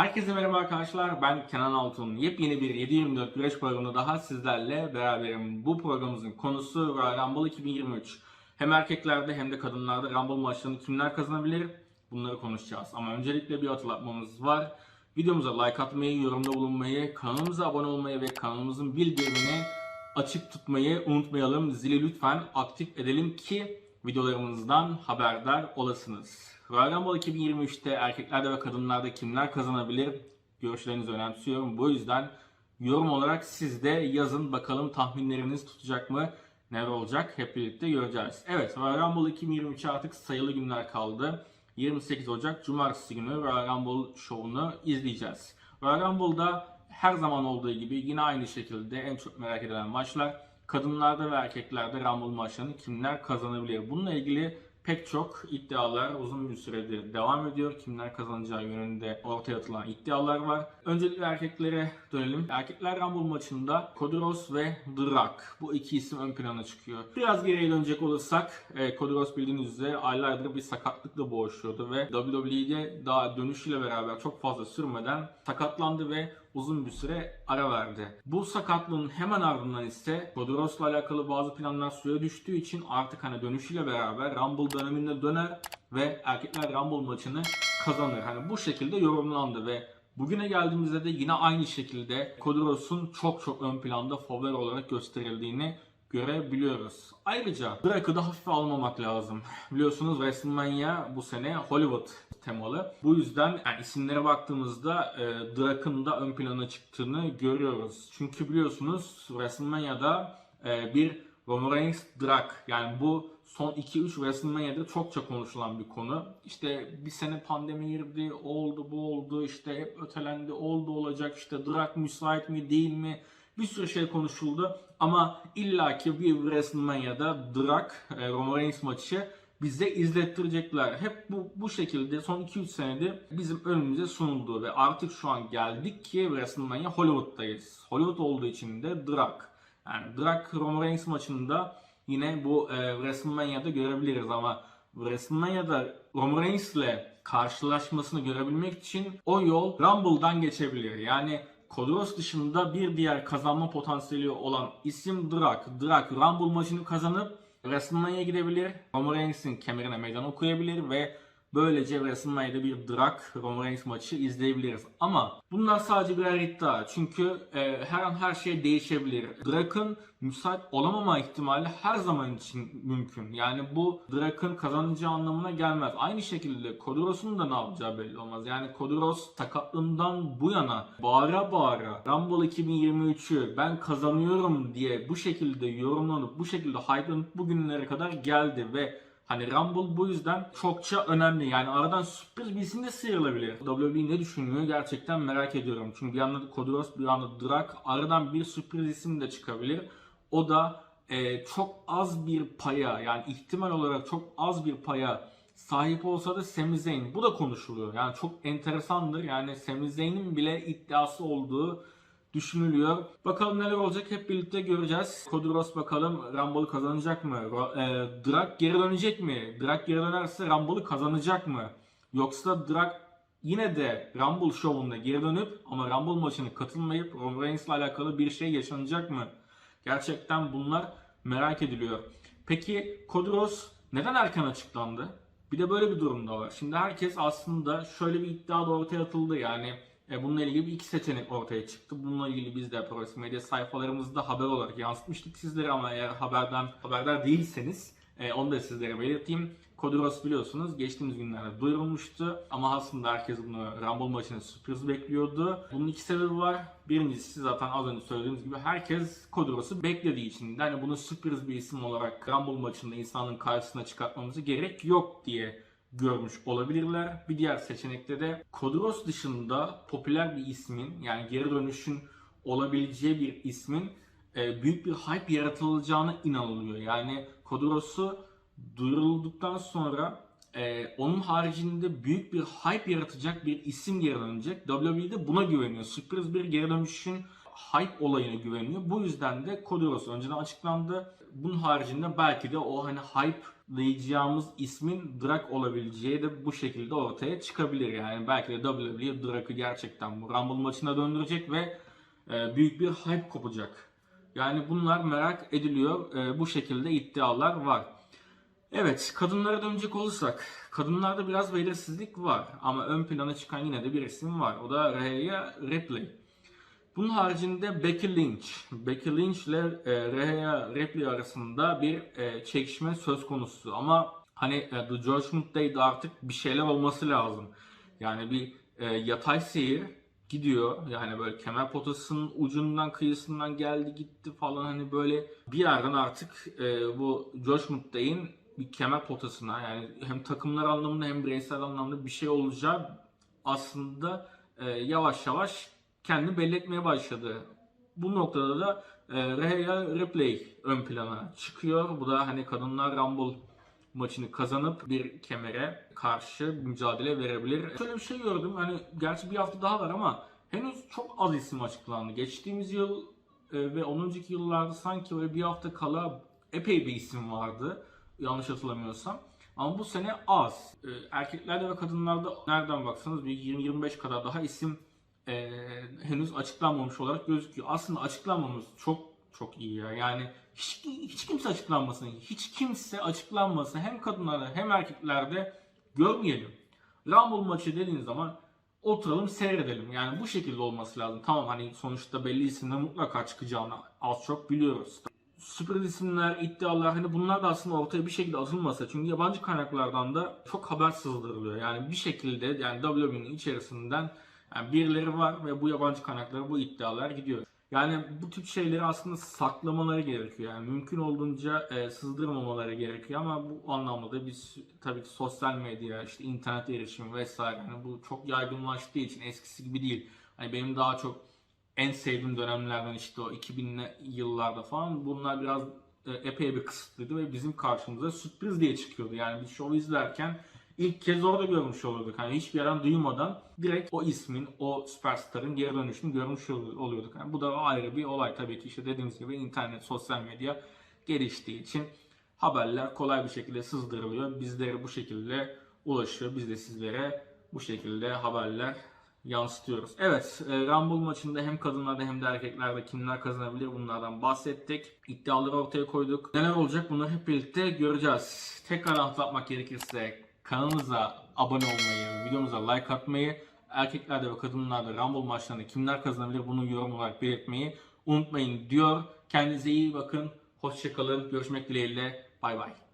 Herkese merhaba arkadaşlar. Ben Kenan Altun. Yepyeni bir 724 güreş programında daha sizlerle beraberim. Bu programımızın konusu Royal Rumble 2023. Hem erkeklerde hem de kadınlarda Rumble maçlarını kimler kazanabilir? Bunları konuşacağız. Ama öncelikle bir hatırlatmamız var. Videomuza like atmayı, yorumda bulunmayı, kanalımıza abone olmayı ve kanalımızın bildirimini açık tutmayı unutmayalım. Zili lütfen aktif edelim ki videolarımızdan haberdar olasınız. Royal Rumble 2023'te erkeklerde ve kadınlarda kimler kazanabilir? Görüşlerinizi önemsiyorum. Bu yüzden yorum olarak siz de yazın bakalım tahminleriniz tutacak mı? Neler olacak? Hep birlikte göreceğiz. Evet Royal Rumble 2023'e artık sayılı günler kaldı. 28 Ocak Cumartesi günü Royal Rumble şovunu izleyeceğiz. Royal Rumble'da her zaman olduğu gibi yine aynı şekilde en çok merak edilen maçlar kadınlarda ve erkeklerde Rumble maçlarını kimler kazanabilir? Bununla ilgili pek çok iddialar uzun bir süredir devam ediyor. Kimler kazanacağı yönünde ortaya atılan iddialar var. Öncelikle erkeklere dönelim. Erkekler Rumble maçında Koduros ve Drak bu iki isim ön plana çıkıyor. Biraz geriye dönecek olursak e, Koduros bildiğiniz üzere aylardır bir sakatlıkla boğuşuyordu ve WWE'de daha dönüşüyle beraber çok fazla sürmeden sakatlandı ve uzun bir süre ara verdi. Bu sakatlığın hemen ardından ise Kodoros'la alakalı bazı planlar suya düştüğü için artık hani dönüşüyle beraber Rumble döneminde döner ve erkekler Rumble maçını kazanır. Hani bu şekilde yorumlandı ve bugüne geldiğimizde de yine aynı şekilde Kodoros'un çok çok ön planda favori olarak gösterildiğini görebiliyoruz. Ayrıca Drak'ı da hafife almamak lazım. Biliyorsunuz WrestleMania bu sene Hollywood temalı. Bu yüzden yani isimlere baktığımızda e, Drak'ın da ön plana çıktığını görüyoruz. Çünkü biliyorsunuz WrestleMania'da e, bir Roman Reigns Drak yani bu son 2-3 WrestleMania'da çokça konuşulan bir konu. İşte bir sene pandemi girdi, oldu bu oldu, işte hep ötelendi, oldu olacak, işte Drak müsait mi değil mi? Bir sürü şey konuşuldu ama illaki bir WrestleMania'da Drak e, Roman Reigns maçı bize izlettirecekler. Hep bu, bu şekilde son 2-3 senedir bizim önümüze sunuldu ve artık şu an geldik ki WrestleMania Hollywood'dayız. Hollywood olduğu için de Drak. Yani Drak Roman Reigns maçında yine bu e, WrestleMania'da görebiliriz ama WrestleMania'da Roman Reigns ile karşılaşmasını görebilmek için o yol Rumble'dan geçebilir. Yani Kodros dışında bir diğer kazanma potansiyeli olan isim Drak. Drak Rumble maçını kazanıp WrestleMania'ya gidebilir. Roman Reigns'in kemerine meydan okuyabilir ve böylece WrestleMania'da bir Drak Roman Reigns maçı izleyebiliriz. Ama bunlar sadece birer iddia. Çünkü e, her an her şey değişebilir. Drak'ın müsait olamama ihtimali her zaman için mümkün. Yani bu Drak'ın kazanacağı anlamına gelmez. Aynı şekilde Kodoros'un da ne yapacağı belli olmaz. Yani Kodoros sakatlığından bu yana bağıra bağıra Rumble 2023'ü ben kazanıyorum diye bu şekilde yorumlanıp bu şekilde hype'lanıp bugünlere kadar geldi ve Hani Rumble bu yüzden çokça önemli. Yani aradan sürpriz bir isim de sıyrılabilir. WWE ne düşünüyor gerçekten merak ediyorum. Çünkü bir yanda Kodoros bir yanda Drak. Aradan bir sürpriz isim de çıkabilir. O da e, çok az bir paya yani ihtimal olarak çok az bir paya sahip olsa da Sami Zayn. Bu da konuşuluyor. Yani çok enteresandır. Yani Sami Zayn'in bile iddiası olduğu düşünülüyor. Bakalım neler olacak hep birlikte göreceğiz. Koduros bakalım Rumble'ı kazanacak mı? E, Drak geri dönecek mi? Drak geri dönerse Rumble'ı kazanacak mı? Yoksa Drak yine de Rumble şovunda geri dönüp ama Rumble maçına katılmayıp Roman Reigns'le alakalı bir şey yaşanacak mı? Gerçekten bunlar merak ediliyor. Peki Koduros neden erken açıklandı? Bir de böyle bir durum da var. Şimdi herkes aslında şöyle bir iddia da ortaya atıldı yani e, bununla ilgili bir iki seçenek ortaya çıktı. Bununla ilgili biz de Progress Medya sayfalarımızda haber olarak yansıtmıştık sizlere ama eğer haberden haberdar değilseniz e, onu da sizlere belirteyim. Koduros biliyorsunuz geçtiğimiz günlerde duyurulmuştu ama aslında herkes bunu Rumble maçına sürpriz bekliyordu. Bunun iki sebebi var. Birincisi zaten az önce söylediğimiz gibi herkes Koduros'u beklediği için. Yani bunu sürpriz bir isim olarak Rumble maçında insanın karşısına çıkartmamızı gerek yok diye görmüş olabilirler. Bir diğer seçenekte de Kodros dışında popüler bir ismin yani geri dönüşün olabileceği bir ismin e, büyük bir hype yaratılacağına inanılıyor. Yani Kodros'u duyurulduktan sonra Ee, onun haricinde büyük bir hype yaratacak bir isim geri dönecek. WWE buna güveniyor. Sürpriz bir geri dönüşün hype olayına güveniyor. Bu yüzden de Rhodes önceden açıklandı. Bunun haricinde belki de o hani hype'layacağımız ismin Drak olabileceği de bu şekilde ortaya çıkabilir. Yani belki de WWE Drak'ı gerçekten bu Rumble maçına döndürecek ve e, büyük bir hype kopacak. Yani bunlar merak ediliyor. E, bu şekilde iddialar var. Evet, kadınlara dönecek olursak, kadınlarda biraz belirsizlik var ama ön plana çıkan yine de bir isim var. O da Rhea Ripley. Bunun haricinde Becky Lynch. Becky Lynch ile e, Rhea Ripley arasında bir e, çekişme söz konusu ama hani e, The Judgment Day'de artık bir şeyler olması lazım. Yani bir e, yatay seyir gidiyor. Yani böyle kemer potasının ucundan kıyısından geldi gitti falan hani böyle bir yerden artık e, bu Judgment Day'in bir kemer potasına yani hem takımlar anlamında hem bireysel anlamda bir şey olacağı aslında e, yavaş yavaş kendini belli etmeye başladı. Bu noktada da e, Rhea Ripley ön plana çıkıyor. Bu da hani kadınlar Rumble maçını kazanıp bir kemere karşı mücadele verebilir. Şöyle bir şey gördüm. Hani gerçi bir hafta daha var ama henüz çok az isim açıklandı. Geçtiğimiz yıl e, ve 10. önceki yıllarda sanki böyle bir hafta kala epey bir isim vardı. Yanlış hatırlamıyorsam. Ama bu sene az. E, erkeklerde ve kadınlarda nereden baksanız bir 20-25 kadar daha isim e, henüz açıklanmamış olarak gözüküyor. Aslında açıklanmamız çok çok iyi ya. Yani hiç, hiç kimse açıklanmasın. Hiç kimse açıklanmasın. Hem kadınlarda hem erkeklerde görmeyelim. Rumble maçı dediğin zaman oturalım seyredelim. Yani bu şekilde olması lazım. Tamam hani sonuçta belli isimler mutlaka çıkacağını az çok biliyoruz. Sürpriz isimler, iddialar hani bunlar da aslında ortaya bir şekilde atılmasa. Çünkü yabancı kaynaklardan da çok haber sızdırılıyor. Yani bir şekilde yani WWE'nin içerisinden yani birileri var ve bu yabancı kaynaklara bu iddialar gidiyor. Yani bu tip şeyleri aslında saklamaları gerekiyor. Yani mümkün olduğunca e, sızdırmamaları gerekiyor ama bu anlamda da biz tabii ki sosyal medya, işte internet erişimi vesaire hani bu çok yaygınlaştığı için eskisi gibi değil. Hani benim daha çok en sevdiğim dönemlerden işte o 2000'li yıllarda falan bunlar biraz e, epey bir kısıtlıydı ve bizim karşımıza sürpriz diye çıkıyordu. Yani biz şovu izlerken ilk kez orada görmüş oluyorduk. Hani hiçbir yerden duymadan direkt o ismin, o süperstarın geri dönüşünü görmüş oluyorduk. Yani bu da ayrı bir olay tabii ki işte dediğimiz gibi internet, sosyal medya geliştiği için haberler kolay bir şekilde sızdırılıyor. Bizlere bu şekilde ulaşıyor. Biz de sizlere bu şekilde haberler yansıtıyoruz. Evet, e, Rumble maçında hem kadınlarda hem de erkeklerde kimler kazanabilir bunlardan bahsettik. İddiaları ortaya koyduk. Neler olacak bunları hep birlikte göreceğiz. Tekrar hatırlatmak gerekirse kanalımıza abone olmayı, videomuza like atmayı, erkeklerde ve kadınlarda Rumble maçlarında kimler kazanabilir bunu yorum olarak belirtmeyi unutmayın diyor. Kendinize iyi bakın. Hoşçakalın. Görüşmek dileğiyle. Bay bay.